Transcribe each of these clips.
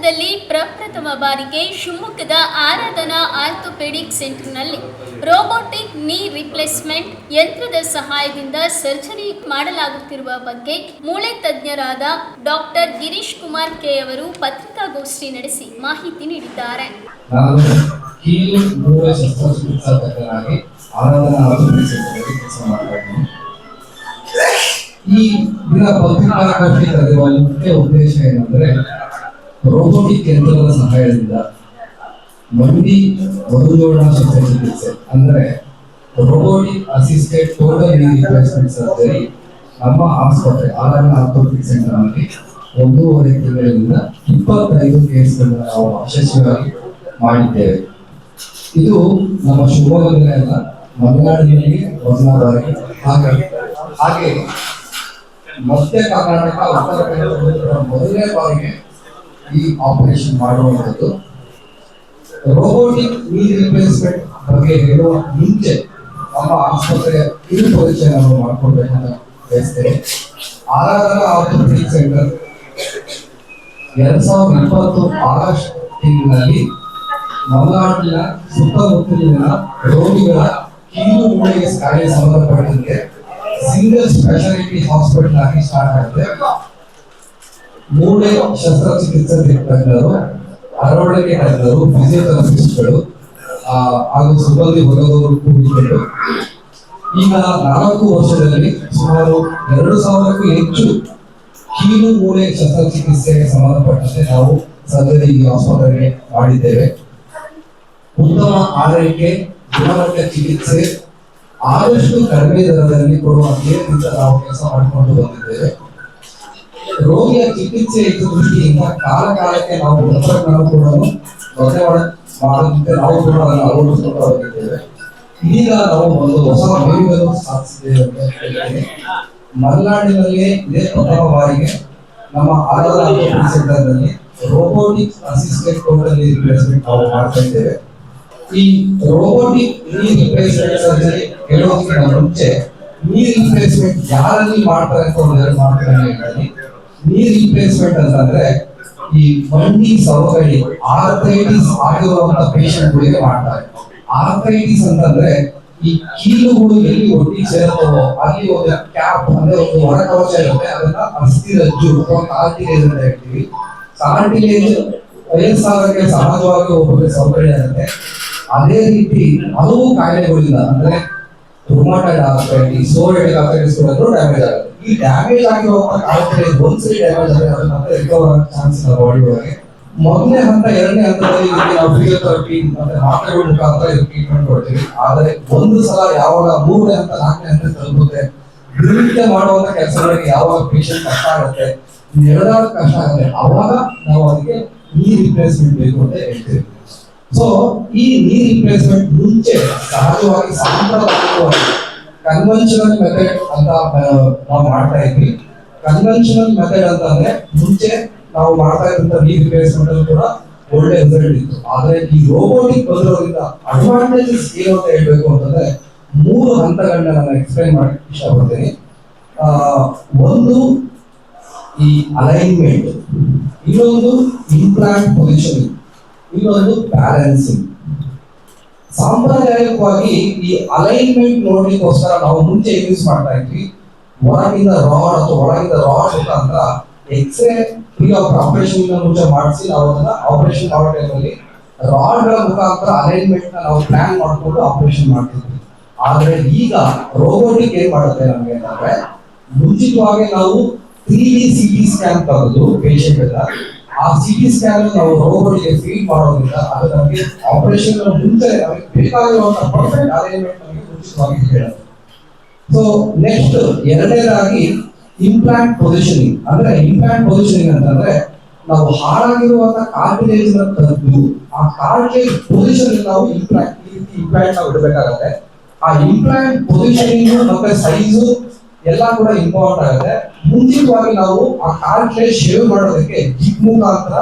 ಕರ್ನಾಟಕದಲ್ಲಿ ಪ್ರಪ್ರಥಮ ಬಾರಿಗೆ ಶಿವಮೊಗ್ಗದ ಆರಾಧನಾ ಆರ್ಥೋಪೆಡಿಕ್ ಸೆಂಟರ್ನಲ್ಲಿ ರೋಬೋಟಿಕ್ ನೀ ರಿಪ್ಲೇಸ್ಮೆಂಟ್ ಯಂತ್ರದ ಸಹಾಯದಿಂದ ಸರ್ಜರಿ ಮಾಡಲಾಗುತ್ತಿರುವ ಬಗ್ಗೆ ಮೂಳೆ ತಜ್ಞರಾದ ಡಾಕ್ಟರ್ ಗಿರೀಶ್ ಕುಮಾರ್ ಕೆ ಅವರು ಪತ್ರಿಕಾಗೋಷ್ಠಿ ನಡೆಸಿ ಮಾಹಿತಿ ನೀಡಿದ್ದಾರೆ. ಈ ದಿನ ಮುಖ್ಯ ಉದ್ದೇಶ ಏನಂದ್ರೆ ರೋಬೋಟಿಕ್ ಯಂತ್ರದ ಸಹಾಯದಿಂದ ಮಂಡಿ ಮರುಜೋಡಣಾ ಶಸ್ತ್ರಚಿಕಿತ್ಸೆ ಅಂದರೆ robotic assisted total knee replacement surgery ನಮ್ಮ ಆಸ್ಪತ್ರೆ ಆರಾಧನಾ ಆರ್ಥೋಪಿಕ್ ಸೆಂಟರ್ನಲ್ಲಿ ಒಂದೂವರೆ ತಿಂಗಳಿಂದ ಇಪ್ಪತ್ತೈದು ಕೇಸ್ಗಳನ್ನ ನಾವು ಯಶಸ್ವಿಯಾಗಿ ಮಾಡಿದ್ದೇವೆ. ಇದು ನಮ್ಮ ಶಿವಮೊಗ್ಗದಲ್ಲೇ ಅಲ್ಲ ಮಲೆನಾಡಿನಲ್ಲಿ ಮೊದಲಾದಾಗಿ ಹಾಗಾಗಿ ಹಾಗೆ ಮಧ್ಯ ಕರ್ನಾಟಕ, ಉತ್ತರ ಕನ್ನಡ ಮೊದಲನೇ ಬಾರಿಗೆ ಈ ಆಪರೇಷನ್ ಮಾಡುವಂಥದ್ದು. ರೋಬೋಟಿಕ್ ನೀ ರಿಪ್ಲೇಸ್ಮೆಂಟ್ ಬಗ್ಗೆ ಹೇಳುವ ಮುಂಚೆ ನಮ್ಮ ಆಸ್ಪತ್ರೆಯ ಕಿರು ಪರಿಚಯ ನಾವು ಮಾಡ್ಕೊಳ್ಬೇಕಂತ ಬಯಸ್ತೇವೆ ಆರಾಧನಾ ಆರ್ಥೋಪೆಡಿಕ್ ಸೆಂಟರ್ ಎರಡ್ ಸಾವಿರದ ಇಪ್ಪತ್ತು ಆಗಸ್ಟ್ ತಿಂಗಳಲ್ಲಿ ಮಲೆನಾಡಿನ ಸುತ್ತಮುತ್ತಲಿನ ರೋಗಿಗಳ ಕೀಲು ಮೂಳೆಗೆ ಕಾರ್ಯ ಸಂಬಂಧಪಟ್ಟಂತೆ ಸಿಂಗಲ್ ಸ್ಪೆಷಾಲಿಟಿ ಹಾಸ್ಪಿಟಲ್ ಆಗಿ ಸ್ಟಾರ್ಟ್ ಆಗಿದೆ. ಮೂಳೆ ಶಸ್ತ್ರಚಿಕಿತ್ಸೆ ತಜ್ಞರು ಅರವಳಿಕೆ ತಜ್ಞರು ಫಿಸಿಯೋಥೆರಪಿಸ್ಟ್ಗಳು ಹಾಗೂ ಸಿಬ್ಬಂದಿ ವರ್ಗದವರು ಕೂಡಿಕೊಂಡು. ಈಗ ನಾಲ್ಕು ವರ್ಷದಲ್ಲಿ ಸುಮಾರು ಎರಡು ಸಾವಿರಕ್ಕೂ ಹೆಚ್ಚು ಕೀಲು ಮೂಳೆ ಶಸ್ತ್ರಚಿಕಿತ್ಸೆಗೆ ಸಂಬಂಧಪಟ್ಟಂತೆ ನಾವು ಸರ್ಜರಿ ಈ ಆಸ್ಪತ್ರೆಗೆ ಮಾಡಿದ್ದೇವೆ. ಉತ್ತಮ ಆರೈಕೆ, ಗುಣಮಟ್ಟ ಚಿಕಿತ್ಸೆ, ಆದಷ್ಟು ಕಡಿಮೆ ದರದಲ್ಲಿ ಕೊಡುವ ಧ್ಯೇಯದಿಂದ ನಾವು ಕೆಲಸ ಮಾಡಿಕೊಂಡು ಬಂದಿದ್ದೇವೆ. ರೋಗಿಯ ಚಿಕಿತ್ಸೆ ದೃಷ್ಟಿಯಿಂದ ಕಾಲ ಕಾಲಕ್ಕೆ ನಾವು ತಂತ್ರಜ್ಞಾನ ಕೂಡ ಬದಲಾವಣೆ ನಾವು ಕೂಡ ಅದನ್ನು ಅಳವಡಿಸಿಕೊಂಡು ಹೋಗಿದ್ದೇವೆ ಇದೀಗ ನಾವು ಒಂದು ಹೊಸ ಮೇಲುಗಲ್ಲು ಸಾಧಿಸಿದ್ದೇವೆ ಅಂತ ಹೇಳ್ತೀನಿ. ಮಲೆನಾಡಿನಲ್ಲಿ ಇದೇ ಪ್ರಥಮ ಬಾರಿಗೆ ನಮ್ಮ ಆರಾಧನಾ ಸೆಂಟರ್ನಲ್ಲಿ ರೋಬೋಟಿಕ್ ಅಸಿಸ್ಟೆಂಟ್ ಟೋಟಲ್ ರಿಪ್ಲೇಸ್ಮೆಂಟ್ ನಾವು ಮಾಡ್ತಾ ಇದ್ದೇವೆ. ಈ ರೋಬೋಟಿಕ್ ನೀರ್ ರಿಪ್ಲೇಸ್ಮೆಂಟ್ ಸರ್ಜರಿ ಹೇಳೋದಕ್ಕಿಂತ ಮುಂಚೆ ನೀರ್ ರಿಪ್ಲೇಸ್ಮೆಂಟ್ ಯಾರಲ್ಲಿ ಮಾಡ್ತಾರೆ ಅಂತ ಒಂದು ಎರಡು ಅಂತ ರಿಪ್ಲೇಸ್ಮೆಂಟ್ ಅಂತಂದ್ರೆ ಈ ಮಂಡಿ ಸವಕಳಿ ಆರ್ಥೈಟಿಸ್ ಆಗಿರುವಂತ ಪೇಷಂಟ್ಗಳಿಗೆ ಮಾಡ್ತಾರೆ. ಆರ್ಥೈಟಿಸ್ ಅಂತಂದ್ರೆ ಈ ಕೀಲುಗಳು ಎಲ್ಲಿ ಒಟ್ಟಿಗೆ ಸೇರುತ್ತೋ ಅಲ್ಲಿ ಒಂದು ಕ್ಯಾಪ್ ಅಂದ್ರೆ ಒಂದು ಹೊರಕವಚ ಇರುತ್ತೆ ಅದನ್ನ ಅಸ್ಥಿರಜ್ಜು ಅಥವಾ ಕಾರ್ಟಿಲೇಜ್ ಅಂತ ಹೇಳ್ತೀವಿ. ಕಾರ್ಟಿಲೇಜ್ ವಯಸ್ಸಾದಕ್ಕೆ ಸಹಜವಾಗಿ ಒಬ್ಬರಿಗೆ ಸೌಕರ್ಯ ಆಗುತ್ತೆ ಅದೇ ರೀತಿ ಹಲವು ಕಾಯಿಲೆಗಳಿಲ್ಲ ಅಂದ್ರೆ rheumatoid arthritis psoriatic arthritis damage ಆಗುತ್ತೆ. ಈ ಡ್ಯಾಮೇಜ್ ಆಗಿರುವಂತ ಒಂದ್ಸರಿ ಡ್ಯಾಮೇಜ್ ಆದ್ರೆ ಮತ್ತೆ ರಿಕವರ್ ಆಗೋ ಚಾನ್ಸ್ ಇಲ್ಲ ಬಾಡಿ ಒಳಗೆ ಮೊದಲನೇ ಹಂತ ಎರಡನೇ ಹಂತದಲ್ಲಿ ಇದಕ್ಕೆ ನಾವು ಫಿಸಿಯೋಥೆರಪಿ ಮತ್ತೆ ಮಾತ್ರೆಗಳ ಮುಖಾಂತರ ಇದು ಟ್ರೀಟ್ಮೆಂಟ್ ಕೊಡ್ತೀವಿ. ಆದರೆ ಒಂದು ಸಲ ಯಾವಾಗ ಮೂರನೇ ಹಂತ ನಾಲ್ಕನೇ ಹಂತ ತಲುಪುತ್ತೆ ದಿನನಿತ್ಯ ಮಾಡುವಂತ ಕೆಲಸಗಳಿಗೆ ಯಾವಾಗ ಪೇಷಂಟ್ ಕಷ್ಟ ಆಗುತ್ತೆ ಎರಡಾದ ಕಷ್ಟ ಆಗುತ್ತೆ, ಅವಾಗ ನಾವು ಅದಕ್ಕೆ ನೀ ರಿಪ್ಲೇಸ್ಮೆಂಟ್ ಬೇಕು ಅಂತ ಹೇಳ್ತೀವಿ. ಸೊ ಈ ನೀ ರಿಪ್ಲೇಸ್ಮೆಂಟ್ ಮುಂಚೆ ಸಹಜವಾಗಿ ಸಾಂಪ್ರದಾಯಿಕವಾಗಿ ಕನ್ವೆನ್ಷನಲ್ ಮೆಥಡ್ ಅಂತ ನಾವು ಮಾಡ್ತಾ ಇದ್ವಿ. ಕನ್ವೆನ್ಷನಲ್ ಮೆಥಡ್ ಅಂತಂದ್ರೆ ಮುಂಚೆ ನಾವು ಮಾಡ್ತಾ ಇದ್ದಂತ ನೀ ರಿಪ್ಲೇಸ್ಮೆಂಟ್ ಕೂಡ ಒಳ್ಳೆ ರಿಸಲ್ಟ್ ಇತ್ತು. ಆದ್ರೆ ಈ ರೋಬೋಟಿಕ್ ಬಂದಿರೋದ್ರಿಂದ ಅಡ್ವಾಂಟೇಜಸ್ ಏನು ಅಂತ ಹೇಳ್ಬೇಕು ಅಂತಂದ್ರೆ ಮೂರು ಹಂತಗಳನ್ನ ನಾನು ಎಕ್ಸ್ಪ್ಲೈನ್ ಮಾಡಕ್ಕೆ ಇಷ್ಟಪಡ್ತೀನಿ. ಒಂದು ಈ ಅಲೈನ್ಮೆಂಟ್ ಇನ್ನೊಂದು ಇಂಪ್ಲಾಂಟ್ ಪೊಸಿಷನಿಂಗ್ ಇನ್ನೊಂದು ಬ್ಯಾಲೆನ್ಸಿಂಗ್ ಸಾಂಪ್ರದಾಯಿಕವಾಗಿ ಈ ಅಲೈನ್ಮೆಂಟ್ ನೋಡ್ಲಿಕ್ಕೋಸ್ಕರ ನಾವು ಮುಂಚೆ ಯೂಸ್ ಮಾಡ್ತಾ ಇದ್ವಿ. ಹೊರಗಿಂದ ರಾಡ್ ಅಥವಾ ಒಳಗಿಂದ ರಾಡ್ ಮುಖಾಂತರ ಎಕ್ಸ್ರೇ ಫ್ರೀ ಆಫ್ ಆಪರೇಷನ್ ಮುಂಚೆ ಮಾಡಿಸಿ ನಾವು ಅದನ್ನ ಆಪರೇಷನ್ ಮಾಡೋ ಟೈಮಲ್ಲಿ ರಾಡ್ಗಳ ಮುಖಾಂತರ ಅಲೈನ್ಮೆಂಟ್ ನಾವು ಪ್ಲಾನ್ ಮಾಡಿಕೊಂಡು ಆಪರೇಷನ್ ಮಾಡ್ತಿದ್ವಿ. ಆದ್ರೆ ಈಗ ರೋಬೋಟಿಕ್ ಏನ್ ಮಾಡುತ್ತೆ ನಮಗೆ ಅಂತಂದ್ರೆ ಮುಂಚಿತವಾಗಿ ನಾವು three D C T scan ತಗೊಂಡು ಪೇಷಂಟ್ ಎಲ್ಲ ಆ ಸಿ ಟಿ ಸ್ಕ್ಯಾನ್ ನಾವು ರೋಗಗಳಿಗೆ ಫೀಡ್ ಮಾಡೋದ್ರಿಂದ ಅದು ನಮಗೆ ಆಪರೇಷನ್ ಮುಂದೆ ನಮಗೆ ಬೇಕಾಗಿರುವಂತಹ ಪರ್ಫೆಕ್ಟ್ ಅರೇಂಜ್ಮೆಂಟ್ ನಮಗೆ ಮುಂಚಿತವಾಗಿ ಹೇಳುತ್ತೆ ಸೊ ನೆಕ್ಸ್ಟ್ ಎರಡನೇದಾಗಿ ಇಂಪ್ಲಾಂಟ್ ಪೊಸಿಷನಿಂಗ್ ಅಂದ್ರೆ ಇಂಪ್ಲಾಂಟ್ ಪೊಸಿಷನಿಂಗ್ ಅಂತಂದ್ರೆ ನಾವು ಹಾಳಾಗಿರುವಂತ ಕಾರ್ಟಿಲೇಜ್ ತಂದು ಆ ಕಾರ್ಟಿಲೇಜ್ ಪೊಸಿಷನ್ ನಾವು ಇಂಪ್ಲಾಂಟ್ ಈ ರೀತಿ ಇಂಪ್ಲಾಂಟ್ ನಾವು ಇಡಬೇಕಾಗತ್ತೆ ಆ ಇಂಪ್ಲಾಂಟ್ ಪೊಸಿಷನಿಂಗ್ ಮತ್ತೆ ಸೈಜು ಎಲ್ಲ ಕೂಡ ಇಂಪಾರ್ಟ್ ಆಗುತ್ತೆ. ಮುಂಚಿತವಾಗಿ ನಾವು ಆ ಕಾರ್ಟಿಲೇಜ್ ಶೇವ್ ಮಾಡೋದಕ್ಕೆ ಜಿಪ್ ಮುಖಾಂತರ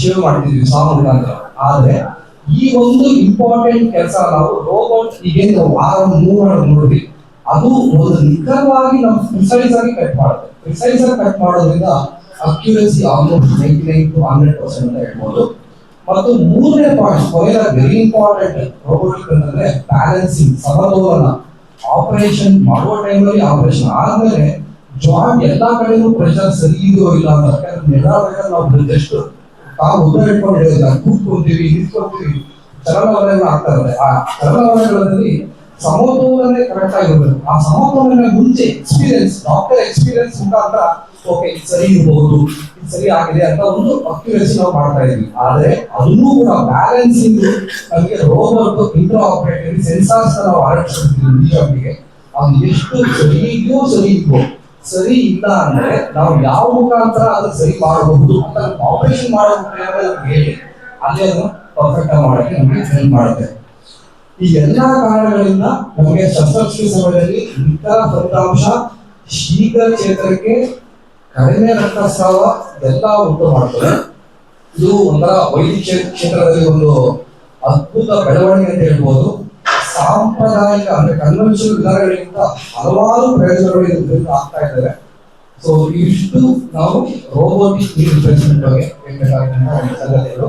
ಶೇವ್ ಮಾಡ್ತಿದ್ವಿ ಸಾ ಮುಖಾಂತರ. ಆದ್ರೆ ಈ ಒಂದು ಇಂಪಾರ್ಟೆಂಟ್ ಕೆಲಸ ನಾವು ರೋಬೋಟ್ ನಾವು ವಾರ ಮೂರು ನೋಡಿದ್ವಿ ಅದು ಒಂದು ನಿಖರವಾಗಿ ನಾವು ಪ್ರಿಸೈಸ್ ಆಗಿ ಕಟ್ ಮಾಡುತ್ತೆ. ಪ್ರಿಸೈಸ್ ಆಗಿ ಕಟ್ ಮಾಡೋದ್ರಿಂದ accuracy almost ninety nine to hundred percent ಅಂತ ಹೇಳ್ಬೋದು. ಮತ್ತು ಮೂರನೇ ಪಾಯಿಂಟ್ ವೆರಿ ಇಂಪಾರ್ಟೆಂಟ್ ರೋಬೋಟಿಕ್ ಅಂತಂದ್ರೆ ಬ್ಯಾಲೆನ್ಸಿಂಗ್ ಸಮತೋಲನ. ಆಪರೇಷನ್ ಮಾಡುವ ಟೈಮಲ್ಲಿ ಆಪರೇಷನ್ ಆದ್ಮೇಲೆ ಜಾಯಿಂಟ್ ಎಲ್ಲಾ ಕಡೆನೂ ಪ್ರೆಷರ್ ಸರಿ ಇದೆಯೋ ಇಲ್ಲ ಅಂತ ನಿಧಾನವಾಗಿ ನಾವು ಜಸ್ಟ್ ತಾವು ಉದ್ದ ಇಟ್ಕೊಂಡು ಹೇಳಿದ್ರೆ ಕೂತ್ಕೊಂತೀವಿ ನಿಂತ್ಕೊಂತೀವಿ. ಚಲನವಲನ ಆಗ್ತಾ ಇರುತ್ತೆ. ಆ ಚಲನವಲನಗಳಲ್ಲಿ ಸಮತೋಲನೆ ಕರೆಕ್ಟ್ ಆಗಿರ್ಬೇಕು ಆ ಸಮತೋಲನ ಮುಂಚೆ ಎಕ್ಸ್ಪೀರಿಯನ್ಸ್ ಡಾಕ್ಟರ್ ಎಕ್ಸ್ಪೀರಿಯನ್ಸ್ ಮುಖಾಂತರ ಓಕೆ ಸರಿ ಇರಬಹುದು ಸರಿ ಆಗಿದೆ ಅಂತ ಒಂದು ಅಕ್ಯುರೇಸಿ ನಾವು ಮಾಡ್ತಾ ಇದ್ವಿ. ಆದ್ರೆ ಅದನ್ನೂ ಕೂಡ ಬ್ಯಾಲೆನ್ಸಿಂಗ್ ನಮಗೆ ರೋಬೋಟ್ ಇಂಟ್ರಾ ಆಪರೇಟರ್ ಸೆನ್ಸಾರ್ಸ್ ನಾವು ಅಳವಡಿಸಿರ್ತೀವಿ ನಿಜವಾಗಿ ಅದು ಎಷ್ಟು ಸರಿ ಇದೆಯೋ ಸರಿ ಇದ್ವು ಸರಿ ಇಲ್ಲ ಅಂದ್ರೆ ನಾವು ಯಾವ ಮುಖಾಂತರ ಅದನ್ನ ಸರಿ ಮಾಡಬಹುದು ಅಂತ ಆಪರೇಷನ್ ಮಾಡೋ ಮುಖಾಂತರ ನಮ್ಗೆ ಹೇಳಿ ಅಲ್ಲಿ ಅದನ್ನು ಪರ್ಫೆಕ್ಟ್ ಆಗಿ ಮಾಡಕ್ಕೆ ನಮಗೆ ಹೆಲ್ಪ್ ಮಾಡುತ್ತೆ. ಈ ಎಲ್ಲಾ ಕಾರಣಗಳಿಂದ ನಮಗೆ ಶಸ್ತ್ರಕ್ಷೆ ಸಮಯದಲ್ಲಿ ಇಂತಹ ಫಲಿತಾಂಶ ಶೀಘ್ರ ಕ್ಷೇತ್ರಕ್ಕೆ ಕಡಿಮೆ ರಕ್ತಸ್ರಾವ ಎಲ್ಲ ಉಂಟು ಮಾಡ್ತದೆ. ಇದು ಒಂಥರ ವೈದ್ಯ ಕ್ಷೇತ್ರದಲ್ಲಿ ಒಂದು ಅದ್ಭುತ ಬೆಳವಣಿಗೆ ಅಂತ ಹೇಳ್ಬೋದು. ಸಾಂಪ್ರದಾಯಿಕ ಅಂದ್ರೆ ಕನ್ವೆನ್ಷನ್ ವಿಧಾನಗಳಿಗಿಂತ ಹಲವಾರು ಪ್ರಯೋಜನಗಳು ಇದರಿಂದ ಆಗ್ತಾ ಇದ್ದಾರೆ ಸೊ ಇಷ್ಟು ನಾವು ರೋಬೋಟಿಕ್ ರಿಪ್ಲೇಸ್ಮೆಂಟ್ ಬಗ್ಗೆ ಒಂದು ಸಂಗತಿಗಳು